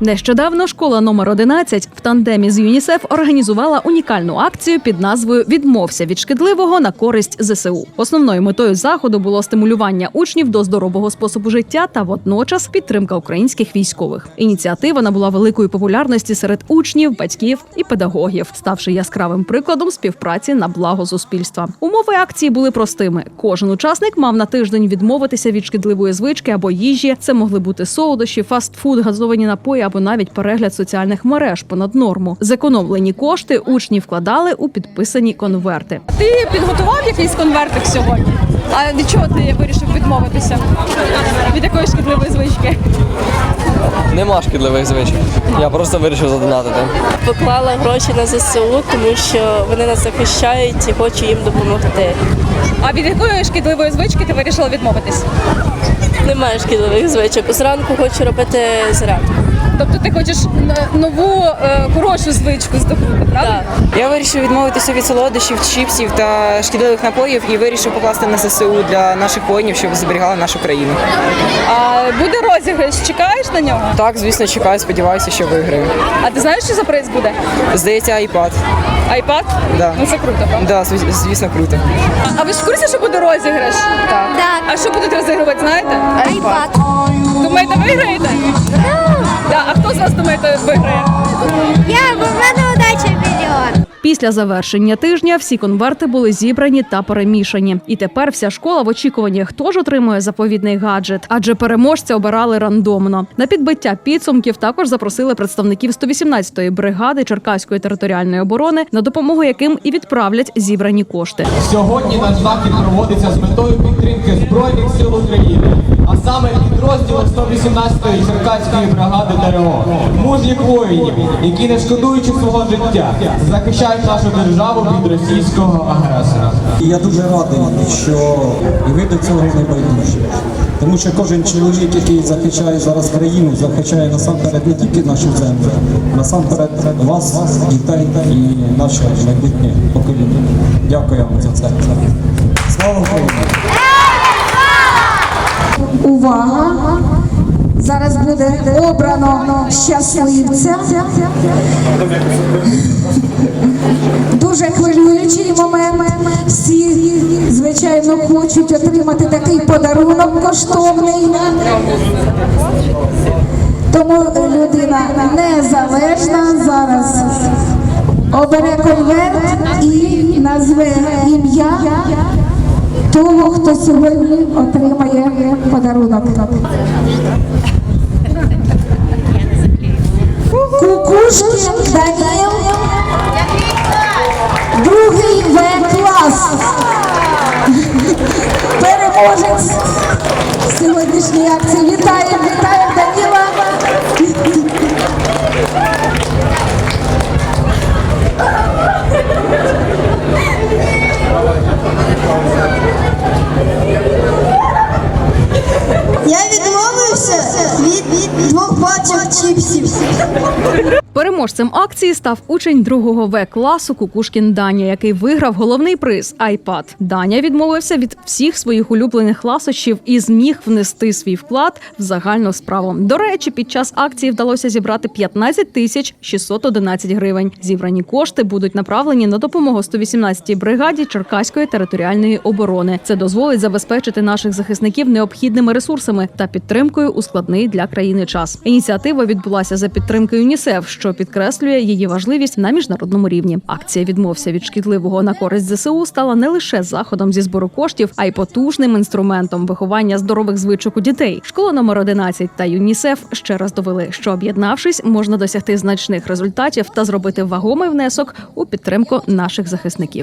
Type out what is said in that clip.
Нещодавно школа номер 11 в тандемі з ЮНІСЕФ організувала унікальну акцію під назвою Відмовся від шкідливого на користь ЗСУ. Основною метою заходу було стимулювання учнів до здорового способу життя та водночас підтримка українських військових. Ініціатива набула великої популярності серед учнів, батьків і педагогів, ставши яскравим прикладом співпраці на благо суспільства. Умови акції були простими. Кожен учасник мав на тиждень відмовитися від шкідливої звички або їжі. Це могли бути солодощі, фастфуд, газовані напої або навіть перегляд соціальних мереж понад норму. Зекономлені кошти учні вкладали у підписані конверти. Ти підготував якийсь конвертик сьогодні? А від чого ти вирішив відмовитися? Від якої шкідливої звички? Нема шкідливих звичок. Я просто вирішив задонатити. Поклала гроші на ЗСУ, тому що вони нас захищають і хочу їм допомогти. А від якої шкідливої звички ти вирішила відмовитись? Немає шкідливих звичок. Зранку хочу робити зарядку. Тобто ти хочеш нову е, хорошу звичку здобути, правда? Так. Я вирішив відмовитися від солодощів, чіпсів та шкідливих напоїв і вирішив покласти на ЗСУ для наших воїнів, щоб зберігали нашу країну. А буде розіграш, чекаєш на нього? Так, звісно, чекаю, сподіваюся, що виграю. А ти знаєш, що за приз буде? Здається, iPad. Айпад? Да. Ну це круто, правда? Да, звісно, круто. А ви ж в курсі, що буде розіграш? Так. Так. А що будуть розігрувати, знаєте? Айпад. Думаєте, виграєте? Так. А хто з вас думаєте виграє? Я, в мене. Після завершення тижня всі конверти були зібрані та перемішані. І тепер вся школа в очікуванні, хто ж отримує заповідний гаджет, адже переможця обирали рандомно. На підбиття підсумків також запросили представників 118-ї бригади Черкаської територіальної оборони, на допомогу яким і відправлять зібрані кошти. Сьогодні наш захід проводиться з метою підтримки Збройних сил України, а саме підрозділу 118-ї Черкаської бригади ТРО, мужніх воїнів, які не шкодуючи свого життя, захищають нашу державу від російського агресора. І я дуже радий, що і ви до цього не байдужі. Тому що кожен чоловік, який захищає зараз країну, захищає насамперед не тільки нашу землю, насамперед вас, дітей і наше майбутнє покоління. Дякую вам за це. Слава Україні! Увага! Зараз буде обрано щасливця. Хочуть отримати такий подарунок коштовний. Тому людина незалежна зараз обере конверт і назве ім'я того, хто сьогодні отримає подарунок. Переможець сьогоднішньої акції. Вітаємо, вітаємо Даніла. Переможцем акції став учень другого В класу Кукушкін Даня, який виграв головний приз iPad. Даня відмовився від всіх своїх улюблених ласощів і зміг внести свій вклад в загальну справу. До речі, під час акції вдалося зібрати 15 тисяч 611 гривень. Зібрані кошти будуть направлені на допомогу 118-й бригаді Черкаської територіальної оборони. Це дозволить забезпечити наших захисників необхідними ресурсами та підтримкою у складний для країни час. Ініціатива відбулася за підтримки ЮНІСЕФ, що підкреслює її важливість на міжнародному рівні. Акція відмовся від шкідливого на користь ЗСУ стала не лише заходом зі збору коштів, а й потужним інструментом виховання здорових звичок у дітей. Школа номер 11 та ЮНІСЕФ ще раз довели, що об'єднавшись, можна досягти значних результатів та зробити вагомий внесок у підтримку наших захисників.